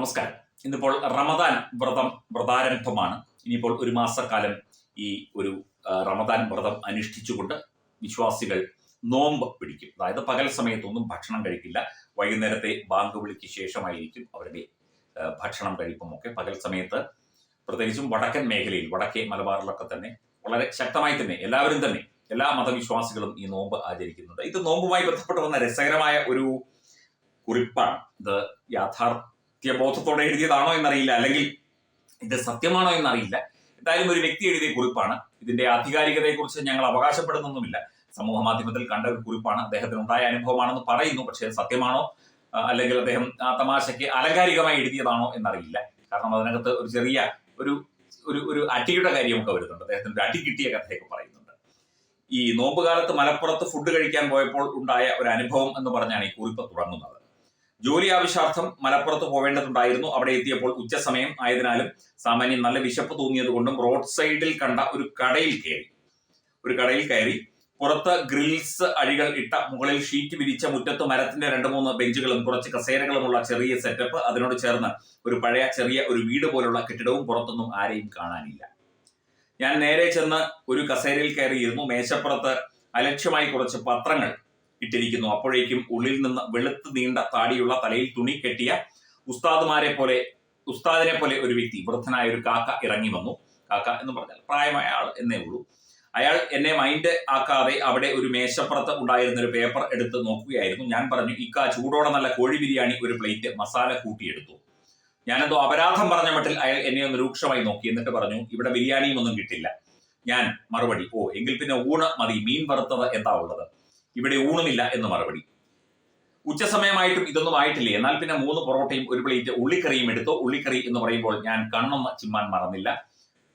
നമസ്കാരം. ഇന്നിപ്പോൾ റമദാൻ വ്രതം വ്രതാരംഭമാണ്. ഇനിയിപ്പോൾ ഒരു മാസക്കാലം ഈ ഒരു റമദാൻ വ്രതം അനുഷ്ഠിച്ചുകൊണ്ട് വിശ്വാസികൾ നോമ്പ് പിടിക്കും. അതായത് പകൽ സമയത്തൊന്നും ഭക്ഷണം കഴിക്കില്ല. വൈകുന്നേരത്തെ ബാങ്ക് വിളിക്ക് ശേഷമായിരിക്കും അവരുടെ ഭക്ഷണം കഴിപ്പുമൊക്കെ. പകൽ സമയത്ത് പ്രത്യേകിച്ചും വടക്കൻ മേഖലയിൽ വടക്കേ മലബാറിലൊക്കെ തന്നെ വളരെ ശക്തമായി തന്നെ എല്ലാവരും തന്നെ എല്ലാ മതവിശ്വാസികളും ഈ നോമ്പ് ആചരിക്കുന്നുണ്ട്. ഇത് നോമ്പുമായി ബന്ധപ്പെട്ട് വന്ന രസകരമായ ഒരു കുറിപ്പാണ്. ഇത് യാഥാർത്ഥ്യബോധത്തോടെ എഴുതിയതാണോ എന്നറിയില്ല. അല്ലെങ്കിൽ ഇത് സത്യമാണോ എന്നറിയില്ല. എന്തായാലും ഒരു വ്യക്തി എഴുതിയ കുറിപ്പാണ്. ഇതിന്റെ ആധികാരികതയെക്കുറിച്ച് ഞങ്ങൾ അവകാശപ്പെടുന്നൊന്നുമില്ല. സമൂഹ മാധ്യമത്തിൽ കണ്ട ഒരു കുറിപ്പാണ്. അദ്ദേഹത്തിന് ഉണ്ടായ അനുഭവമാണെന്ന് പറയുന്നു. പക്ഷേ സത്യമാണോ അല്ലെങ്കിൽ അദ്ദേഹം ആ തമാശയ്ക്ക് അലങ്കാരികമായി എഴുതിയതാണോ എന്നറിയില്ല. കാരണം അതിനകത്ത് ഒരു ചെറിയ ഒരു ഒരു ഒരു അടിയുടെ കാര്യമൊക്കെ വരുന്നുണ്ട്. അദ്ദേഹത്തിന് ഒരു അടി കിട്ടിയ കഥയൊക്കെ പറയുന്നുണ്ട്. ഈ നോമ്പുകാലത്ത് മലപ്പുറത്ത് ഫുഡ് കഴിക്കാൻ പോയപ്പോൾ ഉണ്ടായ ഒരു അനുഭവം എന്ന് പറഞ്ഞാണ് ഈ കുറിപ്പ് തുടങ്ങുന്നത്. ജോലി ആവശ്യാർത്ഥം മലപ്പുറത്ത് പോവേണ്ടതുണ്ടായിരുന്നു. അവിടെ എത്തിയപ്പോൾ ഉച്ചസമയം ആയതിനാലും സാമാന്യം നല്ല വിശപ്പ് തോന്നിയതുകൊണ്ടും റോഡ് സൈഡിൽ കണ്ട ഒരു കടയിൽ കയറി. ഒരു കടയിൽ കയറി. പുറത്ത് ഗ്രിൽസ് അഴികൾ ഇട്ട മുകളിൽ ഷീറ്റ് വിരിച്ച മുറ്റത്ത് മരത്തിന്റെ രണ്ട് മൂന്ന് ബെഞ്ചുകളും കുറച്ച് കസേരകളുമുള്ള ചെറിയ സെറ്റപ്പ് അതിനോട് ചേർന്ന് ഒരു പഴയ ചെറിയ ഒരു വീട് പോലുള്ള കെട്ടിടവും പുറത്തൊന്നും ആരെയും കാണാനില്ല. ഞാൻ നേരെ ചെന്ന് ഒരു കസേരയിൽ കയറിയിരുന്നു. മേശപ്പുറത്ത് അലക്ഷ്യമായി കുറച്ച് പത്രങ്ങൾ ഇട്ടിരിക്കുന്നു. അപ്പോഴേക്കും ഉള്ളിൽ നിന്ന് വെളുത്ത് നീണ്ട താടിയുള്ള തലയിൽ തുണി കെട്ടിയ ഉസ്താദുമാരെ പോലെ ഉസ്താദിനെ പോലെ ഒരു വ്യക്തി വൃദ്ധനായ ഒരു കാക്ക ഇറങ്ങി വന്നു. കാക്ക എന്ന് പറഞ്ഞാൽ പ്രായമായ ആൾ എന്നേ ഉള്ളൂ. അയാൾ എന്നെ മൈൻഡ് ആക്കാതെ അവിടെ ഒരു മേശപ്പുറത്ത് ഉണ്ടായിരുന്ന ഒരു പേപ്പർ എടുത്ത് നോക്കുകയായിരുന്നു. ഞാൻ പറഞ്ഞു ഇക്ക ചൂടോടെ നല്ല കോഴി ബിരിയാണി ഒരു പ്ലേറ്റ് മസാല കൂട്ടിയെടുത്തു. ഞാനെന്തോ അപരാധം പറഞ്ഞ മട്ടിൽ അയാൾ എന്നെ ഒന്ന് രൂക്ഷമായി നോക്കി എന്നിട്ട് പറഞ്ഞു ഇവിടെ ബിരിയാണിയും ഒന്നും കിട്ടില്ല. ഞാൻ മറുപടി ഓ എങ്കിൽ പിന്നെ ഊണ് മതി മീൻ വറുത്തത് എന്താ ഉള്ളത്? ഇവിടെ ഊണുമില്ല എന്ന് മറുപടി. ഉച്ചസമയമായിട്ടും ഇതൊന്നും ആയിട്ടില്ലേ? എന്നാൽ പിന്നെ മൂന്ന് പൊറോട്ടയും ഒരു പ്ലേറ്റ് ഉള്ളിക്കറിയും എടുത്തോ? ഉള്ളിക്കറി എന്ന് പറയുമ്പോൾ ഞാൻ കണ്ണൊന്ന് ചിമ്മാൻ മറന്നില്ല.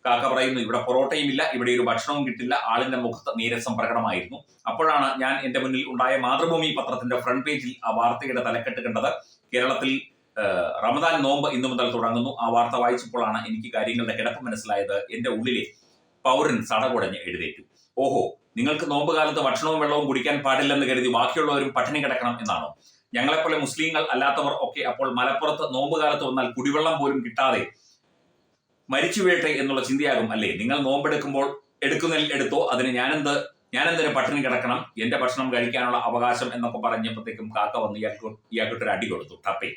കാക്ക പറയുന്നു ഇവിടെ പൊറോട്ടയും ഇല്ല ഇവിടെ ഒരു ഭക്ഷണവും കിട്ടില്ല ആളിന്റെ മുഖത്ത് നീരസം പ്രകടമായിരുന്നു. അപ്പോഴാണ് ഞാൻ എന്റെ മുന്നിൽ ഉണ്ടായ മാതൃഭൂമി പത്രത്തിന്റെ ഫ്രണ്ട് പേജിൽ ആ വാർത്തയുടെ തലക്കെട്ട് കണ്ടത്. കേരളത്തിൽ റമദാൻ നോമ്പ് ഇന്നു മുതൽ തുടങ്ങുന്നു. ആ വാർത്ത വായിച്ചപ്പോഴാണ് എനിക്ക് കാര്യങ്ങളുടെ കിടപ്പ് മനസ്സിലായത്. എന്റെ ഉള്ളിലെ പൗരൻ സടകുടഞ്ഞ് എഴുന്നേറ്റു. ഓഹോ നിങ്ങൾക്ക് നോമ്പ് കാലത്ത് ഭക്ഷണവും വെള്ളവും കുടിക്കാൻ പാടില്ലെന്ന് കരുതി ബാക്കിയുള്ളവരും പട്ടിണി കിടക്കണം എന്നാണോ? ഞങ്ങളെപ്പോലെ മുസ്ലിങ്ങൾ അല്ലാത്തവർ ഒക്കെ അപ്പോൾ മലപ്പുറത്ത് നോമ്പ് കാലത്ത് വന്നാൽ കുടിവെള്ളം പോലും കിട്ടാതെ മരിച്ചു വീഴട്ടെ എന്നുള്ള ചിന്തയാകും അല്ലേ? നിങ്ങൾ നോമ്പെടുക്കുമ്പോൾ എടുക്കുന്നതിൽ എടുത്തോ? അതിന് ഞാനെന്ത് ഞാനെന്തിനു പട്ടിണി കിടക്കണം? എന്റെ ഭക്ഷണം കഴിക്കാനുള്ള അവകാശം എന്നൊക്കെ പറഞ്ഞപ്പോഴത്തേക്കും കാക്ക വന്ന് ഇയാൾക്ക് ഇയാൾക്കിട്ടൊരു അടി കൊടുത്തു ടപ്പേ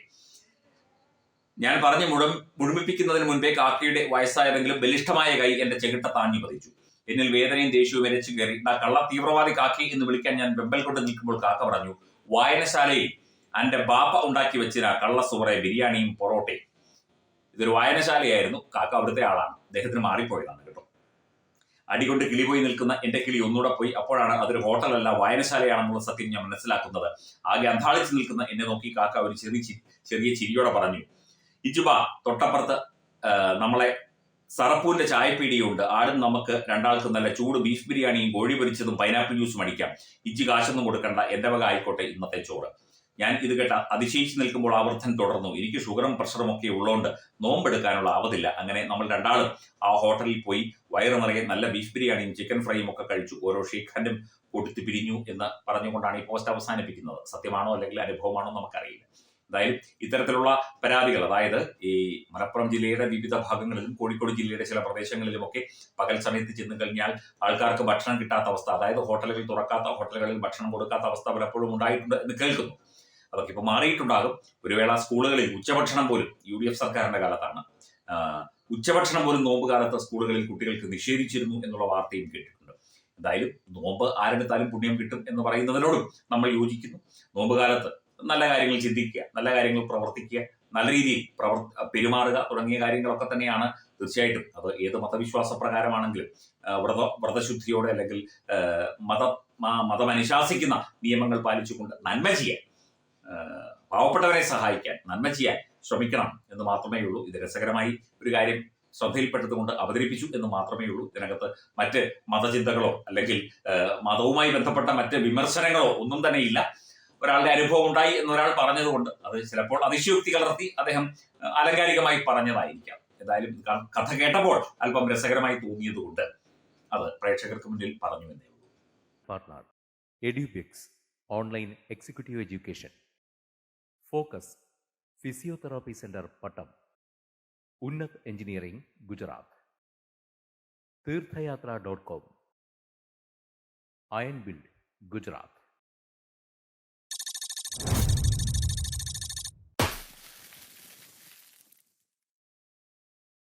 ഞാൻ പറഞ്ഞ് മുഴും മുഴുമിപ്പിക്കുന്നതിന് മുൻപേ കാക്കയുടെ വയസ്സായതെങ്കിലും ബലിഷ്ഠമായ കൈ എന്റെ ചെകിട്ട താങ്ങി പതിച്ചു. എന്നിൽ വേദനയും ദേഷ്യവും വരച്ചു കയറി. നാ കള്ള തീവ്രവാദി കാക്കി എന്ന് വിളിക്കാൻ ഞാൻ വെമ്പൽ കൊണ്ട് നിൽക്കുമ്പോൾ കാക്ക പറഞ്ഞു വായനശാലയിൽ അന്റെ ബാപ്പ ഉണ്ടാക്കി വെച്ചിര കള്ള സുവറെ ബിരിയാണിയും പൊറോട്ടയും. ഇതൊരു വായനശാലയായിരുന്നു. കാക്ക അവിടുത്തെ ആളാണ്. അദ്ദേഹത്തിന് മാറിപ്പോയതാണ് കേട്ടോ. അടികൊണ്ട് കിളി പോയി നിൽക്കുന്ന എന്റെ കിളി ഒന്നുകൂടെ പോയി. അപ്പോഴാണ് അതൊരു ഹോട്ടലല്ല വായനശാലയാണെന്നുള്ള സത്യം ഞാൻ മനസ്സിലാക്കുന്നത്. ആകെ അന്താളിച്ച് നിൽക്കുന്ന എന്നെ നോക്കി കാക്ക ഒരു ചെറിയ ചെറിയ ചിരിയോടെ പറഞ്ഞു ഇജുബ തൊട്ടപ്പുറത്ത് നമ്മളെ സറപ്പൂരിന്റെ ചായപ്പീടിയുണ്ട്. ആടും നമുക്ക് രണ്ടാൾക്കും നല്ല ചൂട് ബീഫ് ബിരിയാണിയും കോഴി പൊരിച്ചതും പൈനാപ്പിൾ ജ്യൂസും അടിക്കാം. ഇച്ചി കാശൊന്നും കൊടുക്കണ്ട. എന്റെ വക ആയിക്കോട്ടെ ഇന്നത്തെ ചോറ്. ഞാൻ ഇത് കേട്ട അതിശയിച്ച് നിൽക്കുമ്പോൾ ആവർത്തൻ തുടർന്നു. എനിക്ക് ഷുഗറും പ്രഷറും ഒക്കെ ഉള്ളതുകൊണ്ട് നോമ്പെടുക്കാനുള്ള ആവതില്ല. അങ്ങനെ നമ്മൾ രണ്ടാളും ആ ഹോട്ടലിൽ പോയി വയറ് നിറയെ നല്ല ബീഫ് ബിരിയാണിയും ചിക്കൻ ഫ്രൈയും ഒക്കെ കഴിച്ചു ഓരോ ഷെയ്ഖ് കൊടുത്തു പിരിഞ്ഞു എന്ന് പറഞ്ഞുകൊണ്ടാണ് ഈ പോസ്റ്റ് അവസാനിപ്പിക്കുന്നത്. സത്യമാണോ അല്ലെങ്കിൽ അനുഭവമാണോ നമുക്കറിയില്ല. എന്തായാലും ഇത്തരത്തിലുള്ള പരാതികൾ അതായത് ഈ മലപ്പുറം ജില്ലയുടെ വിവിധ ഭാഗങ്ങളിലും കോഴിക്കോട് ജില്ലയുടെ ചില പ്രദേശങ്ങളിലും ഒക്കെ പകൽ സമയത്ത് ചെന്ന് കഴിഞ്ഞാൽ ആൾക്കാർക്ക് ഭക്ഷണം കിട്ടാത്ത അവസ്ഥ അതായത് ഹോട്ടലുകൾ തുറക്കാത്ത ഹോട്ടലുകളിൽ ഭക്ഷണം കൊടുക്കാത്ത അവസ്ഥ പലപ്പോഴും ഉണ്ടായിട്ടുണ്ട് എന്ന് കേൾക്കുന്നു. അതൊക്കെ ഇപ്പോൾ മാറിയിട്ടുണ്ടാകും. ഒരു വേള സ്കൂളുകളിൽ ഉച്ചഭക്ഷണം പോലും യു ഡി എഫ് സർക്കാരിന്റെ കാലത്താണ്. ഉച്ചഭക്ഷണം പോലും നോമ്പ് കാലത്ത് സ്കൂളുകളിൽ കുട്ടികൾക്ക് നിഷേധിച്ചിരുന്നു എന്നുള്ള വാർത്തയും കേട്ടിട്ടുണ്ട്. എന്തായാലും നോമ്പ് ആരെടുത്താലും പുണ്യം കിട്ടും എന്ന് പറയുന്നതിനോടും നമ്മൾ യോജിക്കുന്നു. നോമ്പ് കാലത്ത് നല്ല കാര്യങ്ങൾ ചിന്തിക്കുക നല്ല കാര്യങ്ങൾ പ്രവർത്തിക്കുക നല്ല രീതിയിൽ പ്രവർ പെരുമാറുക തുടങ്ങിയ കാര്യങ്ങളൊക്കെ തന്നെയാണ് തീർച്ചയായിട്ടും. അത് ഏത് മതവിശ്വാസ പ്രകാരമാണെങ്കിലും വ്രത വ്രതശുദ്ധിയോടെ അല്ലെങ്കിൽ മത മതം അനുശാസിക്കുന്ന നിയമങ്ങൾ പാലിച്ചുകൊണ്ട് നന്മ ചെയ്യാൻ പാവപ്പെട്ടവരെ സഹായിക്കാൻ നന്മ ചെയ്യാൻ ശ്രമിക്കണം എന്ന് മാത്രമേ ഉള്ളൂ. ഇത് രസകരമായി ഒരു കാര്യം ശ്രദ്ധയിൽപ്പെട്ടതുകൊണ്ട് അവതരിപ്പിച്ചു എന്ന് മാത്രമേ ഉള്ളൂ. ഇതിനകത്ത് മറ്റ് മതചിന്തകളോ അല്ലെങ്കിൽ മതവുമായി ബന്ധപ്പെട്ട മറ്റ് വിമർശനങ്ങളോ ഒന്നും തന്നെ ഇല്ല. ഒരാളുടെ അനുഭവം ഉണ്ടായി എന്നൊരാൾ പറഞ്ഞതുകൊണ്ട് അത് ചിലപ്പോൾ അതിശയോക്തി കലർത്തി അദ്ദേഹം അലങ്കാരികമായി പറഞ്ഞതായിരിക്കാം. ഏതായാലും കഥ കേട്ടപ്പോൾ അല്പം രസകരമായി തോന്നിയതുകൊണ്ട് അത് പ്രേക്ഷകർക്ക് മുന്നിൽ പറഞ്ഞു എന്നേ ഉള്ളൂ. Online executive education. Focus physiotherapy centre Pattom. Unnat engineering Gujarat. Theerthayatra dot com. Iron build Gujarat.